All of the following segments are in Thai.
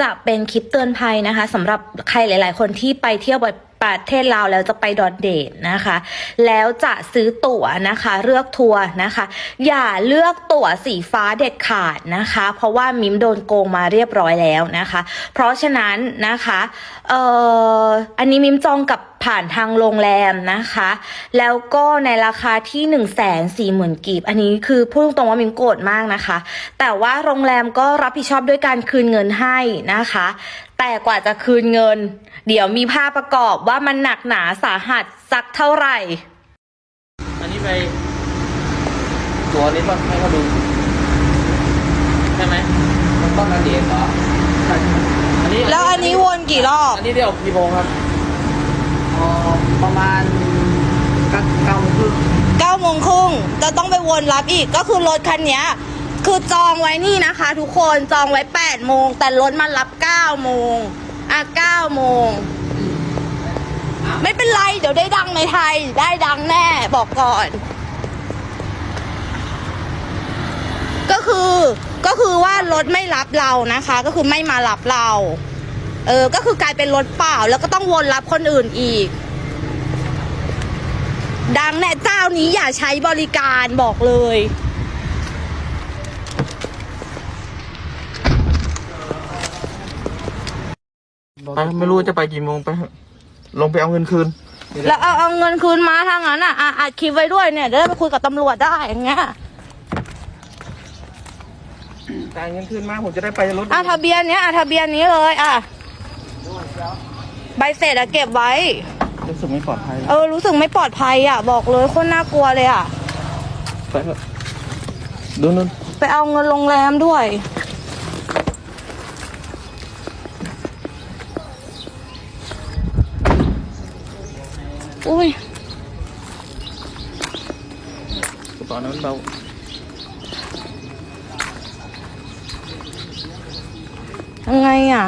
จะเป็นคลิปเตือนภัยนะคะสำหรับใครหลาย ๆ คนที่ไปเที่ยว ประเทศลาวแล้วจะไปดอนเดทนะคะ แล้วจะซื้อตั๋วนะคะ เลือกทัวร์นะคะ อย่าเลือกตั๋วสีฟ้าเด็ดขาดนะคะ เพราะว่ามิมโดนโกงมาเรียบร้อยแล้วนะคะ เพราะฉะนั้นนะคะเอ่ออันนี้มิมจองกับผ่านทางโรงแรมนะคะ แล้วก็ในราคาที่1นึ่งแสนสี่หมื่นกีบ อันนี้คือพูดตรงๆว่ามิมโกรธมากนะคะ แต่ว่าโรงแรมก็รับผิดชอบด้วยการคืนเงินให้นะคะ แต่กว่าจะคืนเงิน เดี๋ยวมีภาพประกอบว่ามันหนักหนาสาหัสสักเท่าไหร่ อันนี้ไปตัวนี้ป่ะให้เขาดูใช่ไหมมันต้องระเดียดเหรอใช่อันนี้แล้วอันนี้วนกี่รอบ อันนี้เดี๋ยวกี่โมงครับอ๋อประมาณเก้าเก้าโมงครึ่งเก้าโมงครึ่งจะต้องไปวนรับอีกก็คือรถคันเนี้ย คือจองไว้นี่นะคะ ทุกคนจองไว้8ปดโมงแต่รถมันรับ9ก้าโมงอะเก้าโมงไม่เป็นไรเดี๋ยวได้ดังในไทย ได้ดังแน่บอกก่อน ก็คือก็คือว่ารถไม่รับเรานะคะ ก็คือไม่มารับเรา เออ ก็คือกลายเป็นรถเปล่า แล้วก็ต้องวนรับคนอื่นอีก ดังแน่เจ้านี้อย่าใช้บริการบอกเลย ไปไม่รู้ว่าจะไปกี่โมงไปเถอะลงไปเอาเงินคืน แล้วเอาเอาเงินคืนมาทางนั้นอะอะอัดคลิปไว้ด้วยเนี่ยจะได้ไปคุยกับตำรวจได้อย่างเงี้ยจ่ายเงินคืนมาผมจะได้ไปรถอะทะเบียนเนี้ยอะทะเบียนนี้เลยอะใบเสร็จอะเก็บไว้ รู้สึกไม่ปลอดภัยเออรู้สึกไม่ปลอดภัยอะ บอกเลยโคนน่ากลัวเลยอะ ไปเถอะดูนู่นไปเอาเงินโรงแรมด้วย อุ้ยกระเป๋านั้นเบายังไงอะ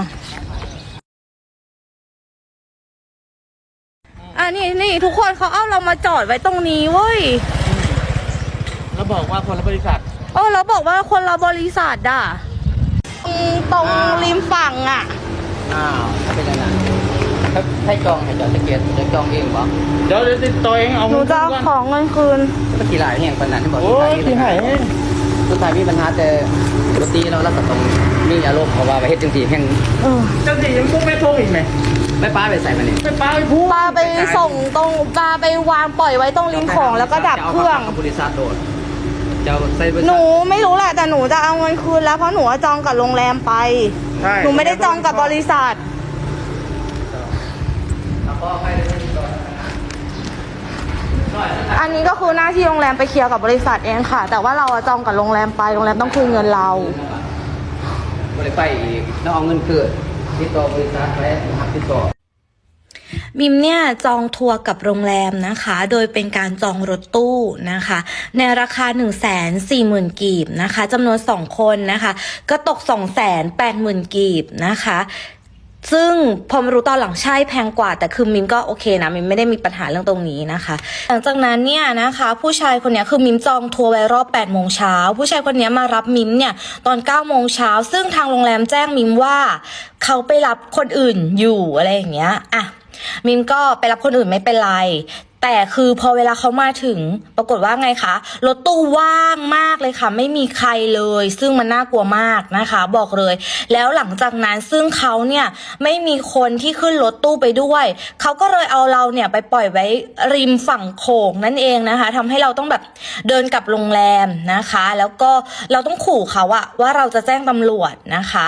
อะนี่นี่ทุกคนเขาเอาเรามาจอดไว้ตรงนี้เว้ย แล้วบอกว่าคนละบริษัทเออแล้วบอกว่าคนละบริษัทอะ ตรงตรงริมฝั่งอะ อ้าวถ้าเป็นอย่างนั้นถ้า ให้จองให้จองตะเกียบจะจองเองเหรอเดี๋ยวเดี๋ยวติดต่อเองเอาหนูเงินจะคืเอานก่อนของเงินคืนก็กี่หลายแห่งคนนั้นที่บอกโอ้ยที่ไหนสุดท้ายมีปัญหาแต่ปกติเนาะแล้วก็ต้องมีอารมณ์เพราะว่าไปเฮ็ดจังซี่แห่งเออเจ้าสิยังพวกแม่โทงอีกไหมไม่ป้าไปใส่มันนี่ไปป้าไปพูดปลาไปส่งตรงปลาไปวางปล่อยไว้ตรงริมของแล้วก็ดับเครื่องจะากับบริษัทโดดจะเอาใส่บริหษันูทไม่รู้แหละแต่หนูจะเอาเงินคืนแล้วเพราะหนูว่าจองกับโรงแรมไปใช่หนูไม่ได้จองกับบริษัท แล้วก็ให้ได้ที่ก่อน อันนี้ก็คือหน้าที่โรงแรมไปเคลียร์กับบริษัทเองค่ะ แต่ว่าเราอะจองกับโรงแรมไปโรงแรมต้องคืนเงินเรา ก็เลยไปอีกแล้วเอาเงินคืนติดต่อบริษัทไปหักติดต่อ มิมเนี่ยจองทัวร์กับโรงแรมนะคะ โดยเป็นการจองรถตู้นะคะ ในราคา 1 4 0 0 0 0 กีบนะคะจำนวน 2 คนนะคะ ก็ตก 2 8 0 0 0 0 กีบนะคะ ซึ่งพอมารู้ตอนหลังใช่แพงกว่า แต่คือมิมก็โอเคนะมิมไม่ได้มีปัญหาเรื่องตรงนี้นะคะ หลังจากนั้นเนี่ยนะคะ ผู้ชายคนนี้คือมิมจองทัวร์ไว้รอบ8โมงเช้าผู้ชายคนนี้มารับมิมเนี่ยตอน9โมงเช้าซึ่งทางโรงแรมแจ้งมิมว่า เขาไปรับคนอื่นอยู่อะไรอย่างเงี้ยอะมิมก็ไปรับคนอื่นไม่เป็นไร แต่คือพอเวลาเขามาถึงปรากฏว่าไงคะรถตู้ว่างมากเลยค่ะ ไม่มีใครเลย ซึ่งมันน่ากลัวมากนะคะ บอกเลย แล้วหลังจากนั้นซึ่งเขาเนี่ยไม่มีคนที่ขึ้นรถตู้ไปด้วยเขาก็เลยเอาเราเนี่ยไปปล่อยไว้ริมฝั่งโขงนั่นเองนะคะทำให้เราต้องแบบเดินกลับโรงแรมนะคะ แล้วก็เราต้องขู่เขาอะว่าเราจะแจ้งตำรวจนะคะ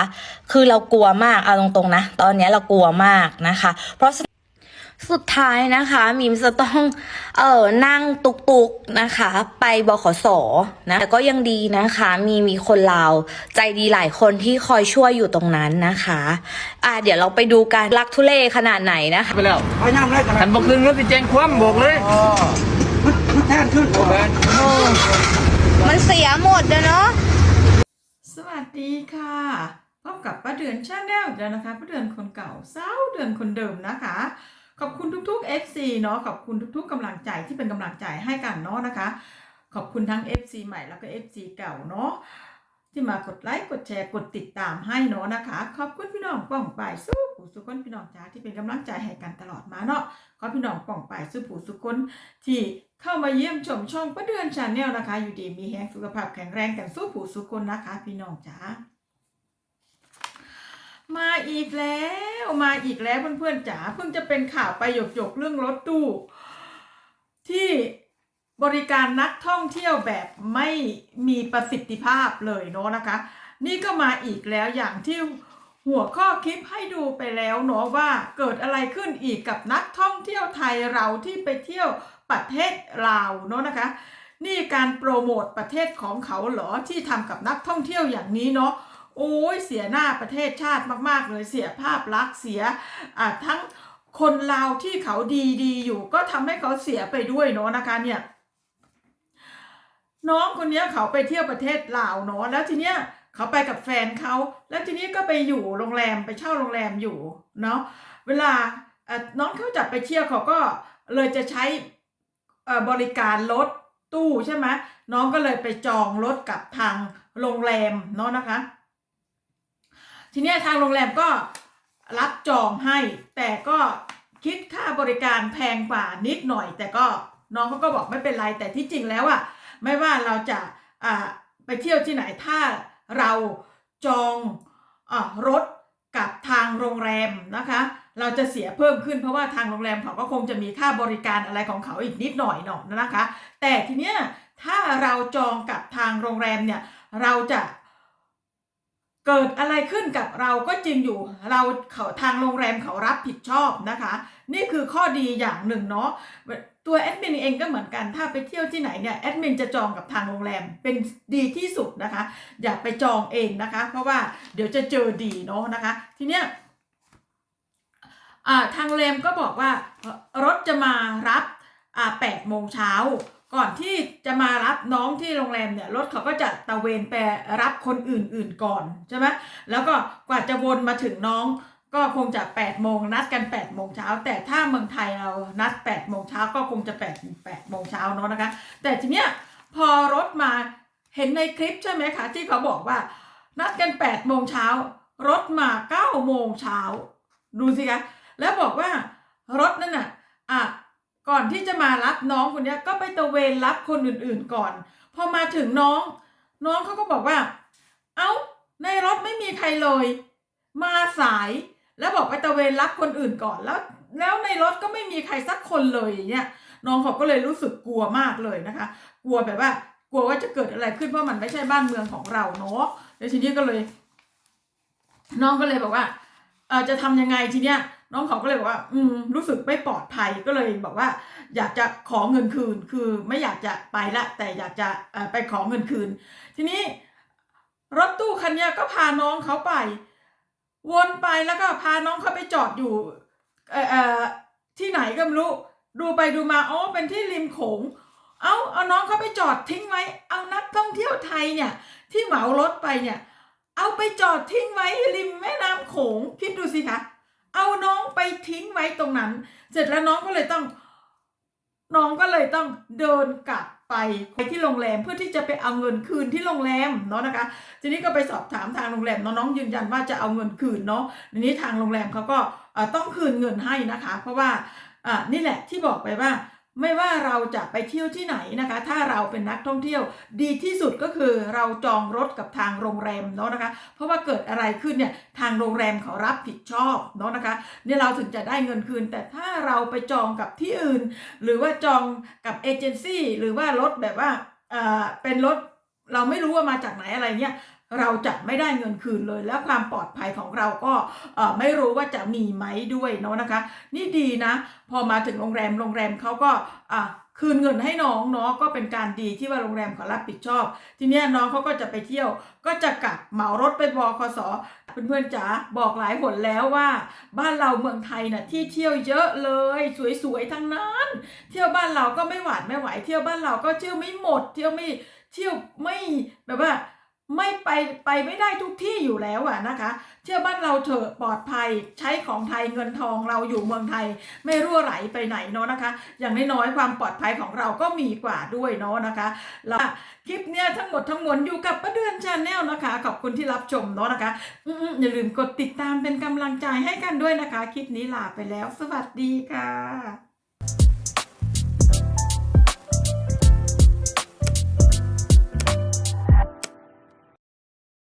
คือเรากลัวมากเอาตรงๆนะ ตอนนี้เรากลัวมากนะคะ เพราะ สุดท้ายนะคะมิมจะต้องเอ่อนั่งตุกตุกๆนะคะ ไปบขสนะแต่ก็ยังดีนะคะ มีมีคนลาวใจดีหลายคนที่คอยช่วยอยู่ตรงนั้นนะคะ อะเดี๋ยวเราไปดูกันรักทุเลขนาดไหนนะคะไปแล้วเอาย่างไรกันหันบอกคืนก็สิแจ้งความบอกเลยอ๋อแท่นขึ้นโอเคมันเสียหมดเลยเนาะสวัสดีค่ะพบกับป้าเดือนชาแนลอีกแล้วนะคะป้าเดือนคนเก่าเศร้าเดือนคนเดิมนะคะ ขอบคุณทุกๆ FC เนาะขอบคุณทุกๆกำลังใจที่เป็นกำลังใจให้กันเนาะนะคะ ขอบคุณทั้ง FC ใหม่แล้วก็ FC เก่าเนาะที่มากดไลค์กดแชร์กดติดตามให้เนาะนะคะ ขอบคุณพี่น้องป้องป่ายสู้ผู้สุคนพี่น้องจ้าที่เป็นกำลังใจให้กันตลอดมาเนาะขอพี่น้องป้องป่ายสู้ผู้สุคนที่เข้ามาเยี่ยมชมช่องประเดือนชาแนลนะคะ อยู่ดีมีแฮงสุขภาพแข็งแรงกันสู้ผู้สุคนนะคะ พี่น้องจ้า มาอีกแล้วมาอีกแล้วเพื่อนๆจ๋าเพิ่งจะเป็นข่าวไปหยกๆเรื่องรถตู้ ที่บริการนักท่องเที่ยวแบบไม่มีประสิทธิภาพเลยเนาะนะคะ นี่ก็มาอีกแล้วอย่างที่หัวข้อคลิปให้ดูไปแล้วเนาะว่าเกิดอะไรขึ้นอีกกับนักท่องเที่ยวไทยเราที่ไปเที่ยวประเทศลาวเนาะนะคะ นี่การโปรโมทประเทศของเขาเหรอที่ทำกับนักท่องเที่ยวอย่างนี้เนาะ โอ้ยเสียหน้าประเทศชาติมากๆ เลยเสียภาพลักษณ์เสียทั้งคนลาวที่เขาดีดีๆ อยู่ก็ทำให้เขาเสียไปด้วยเนาะนะคะเนี่ยน้องคนนี้เขาไปเที่ยวประเทศลาวเนาะแล้วทีเนี้ยเขาไปกับแฟนเขาแล้วทีนี้ก็ไปอยู่โรงแรมไปเช่าโรงแรมอยู่เนาะเวลาน้องเขาจัดไปเที่ยวเขาก็เลยจะใช้บริการรถตู้ใช่ไหมน้องก็เลยไปจองรถกับทางโรงแรมเนาะนะคะ ทีนี้ทางโรงแรมก็รับจองให้ แต่ก็คิดค่าบริการแพงกว่านิดหน่อย แต่ก็น้องเขาก็บอกไม่เป็นไรแต่ที่จริงแล้วอะไม่ว่าเราจะอ่าไปเที่ยวที่ไหนถ้าเราจองอรถกับทางโรงแรมนะคะ เราจะเสียเพิ่มขึ้นเพราะว่าทางโรงแรมเขาก็คงจะมีค่าบริการอะไรของเขาอีกนิดหน่อยเนาะนะคะ แต่ทีเนี้ยถ้าเราจองกับทางโรงแรมเนี่ยเราจะ เกิดอะไรขึ้นกับเราก็จริงอยู่เราเขาทางโรงแรมเขารับผิดชอบนะคะ นี่คือข้อดีอย่างหนึ่งเนาะตัวแอดมินเองก็เหมือนกันถ้าไปเที่ยวที่ไหนเนี่ยแอดมินจะจองกับทางโรงแรมเป็นดีที่สุดนะคะ อย่าไปจองเองนะคะ เพราะว่าเดี๋ยวจะเจอดีเนาะนะคะ ทีเนี้ยทางโรงแรมก็บอกว่ารถจะมารับแปดโมงเช้า ก่อนที่จะมารับน้องที่โรงแรมเนี่ยรถเขาก็จะตะเวนไปรับคนอื่นๆก่อนใช่ไหมแล้วก็กว่าจะวนมาถึงน้องก็คงจะ8ปดโมงนัดกัน8ปดโมงเช้าแต่ถ้าเมืองไทยเรานัด8ปดโมงเช้าก็คงจะ8ปดแปดโมงเช้าเนาะนะคะ แต่ทีเนี้ยพอรถมาเห็นในคลิปใช่ไหมคะที่เขาบอกว่า นัดกัน8ปดโมงเช้ารถมา9ก้าโมงเช้าดูสิคะแล้วบอกว่ารถนั่นน่ะอะ ก่อนที่จะมารับน้องคนนี้ก็ไปตะเวนรับคนอื่นๆก่อน พอมาถึงน้อง น้องเขาก็บอกว่า เอ้าในรถไม่มีใครเลย มาสายแล้วบอกไปตะเวนรับคนอื่นก่อนแล้ว แล้วในรถก็ไม่มีใครสักคนเลยอย่างเงี้ยน้องเขาก็เลยรู้สึกกลัวมากเลยนะคะ กลัวแบบว่า กลัวว่าจะเกิดอะไรขึ้นเพราะมันไม่ใช่บ้านเมืองของเราเนาะแล้วทีนี้ก็เลย น้องก็เลยบอกว่าเออจะทำยังไงทีเนี้ย น้องเขาก็เลยบอกว่า อืม รู้สึกไม่ปลอดภัยก็เลยบอกว่า อยากจะขอเงินคืน คือไม่อยากจะไปละ แต่อยากจะไปขอเงินคืน ทีนี้รถตู้คันนี้ก็พาน้องเขาไป วนไปแล้วก็พาน้องเขาไปจอดอยู่เอ่อที่ไหนก็ไม่รู้ ดูไปดูมาอ๋อเป็นที่ริมโขงเอาเอาน้องเขาไปจอดทิ้งไว้ เอานักท่องเที่ยวไทยเนี่ย ที่เหมารถไปเนี่ย เอาไปจอดทิ้งไว้ริมแม่น้ำโขงคิดดูสิคะ เอาน้องไปทิ้งไว้ตรงนั้น เสร็จแล้วน้องก็เลยต้อง น้องก็เลยต้องเดินกลับไปไปที่โรงแรมเพื่อที่จะไปเอาเงินคืนที่โรงแรมเนาะนะคะ ทีนี้ก็ไปสอบถามทางโรงแรมน้องยืนยันว่าจะเอาเงินคืนเนาะทีนี้ทางโรงแรมเขาก็ต้องคืนเงินให้นะคะ เพราะว่านี่แหละที่บอกไปว่า ไม่ว่าเราจะไปเที่ยวที่ไหนนะคะ ถ้าเราเป็นนักท่องเที่ยวดีที่สุดก็คือเราจองรถกับทางโรงแรมเนาะนะคะ เพราะว่าเกิดอะไรขึ้นเนี่ยทางโรงแรมเขารับผิดชอบเนาะนะคะเนี่ยเราถึงจะได้เงินคืน แต่ถ้าเราไปจองกับที่อื่น หรือว่าจองกับเอเจนซี่หรือว่ารถแบบว่าเอ่อเป็นรถเราไม่รู้ว่ามาจากไหนอะไรเงี้ย เราจะไม่ได้เงินคืนเลย แล้วความปลอดภัยของเราก็ไม่รู้ว่าจะมีไหมด้วยเนาะนะคะ นี่ดีนะ พอมาถึงโรงแรมโรงแรมเขาก็คืนเงินให้น้องเนาะก็เป็นการดีที่ว่าโรงแรมเขารับผิดชอบ ทีนี้น้องเขาก็จะไปเที่ยว ก็จะกลับเหมารถไปบคสเพื่อนๆจ๋าบอกหลายหนแล้วว่า บ้านเราเมืองไทยน่ะที่เที่ยวเยอะเลย สวยๆทั้งนั้น เที่ยวบ้านเราก็ไม่หวาดไม่ไหว เที่ยวบ้านเราก็เที่ยวไม่หมด เที่ยวไม่เที่ยวไม่แบบว่า ไม่ไปไปไม่ได้ทุกที่อยู่แล้วอะนะคะ เชื่อบ้านเราเถอะปลอดภัยใช้ของไทยเงินทองเราอยู่เมืองไทย ไม่รั่วไหลไปไหนเนาะนะคะ อย่างน้อยๆความปลอดภัยของเราก็มีกว่าด้วยเนาะนะคะแล้วคลิปเนี้ยทั้งหมดทั้งมวลอยู่กับป้าเดือนชาแนลนะคะ ขอบคุณที่รับชมเนาะนะคะอืมๆอย่าลืมกดติดตามเป็นกำลังใจให้กันด้วยนะคะ คลิปนี้ลาไปแล้ว สวัสดีค่ะ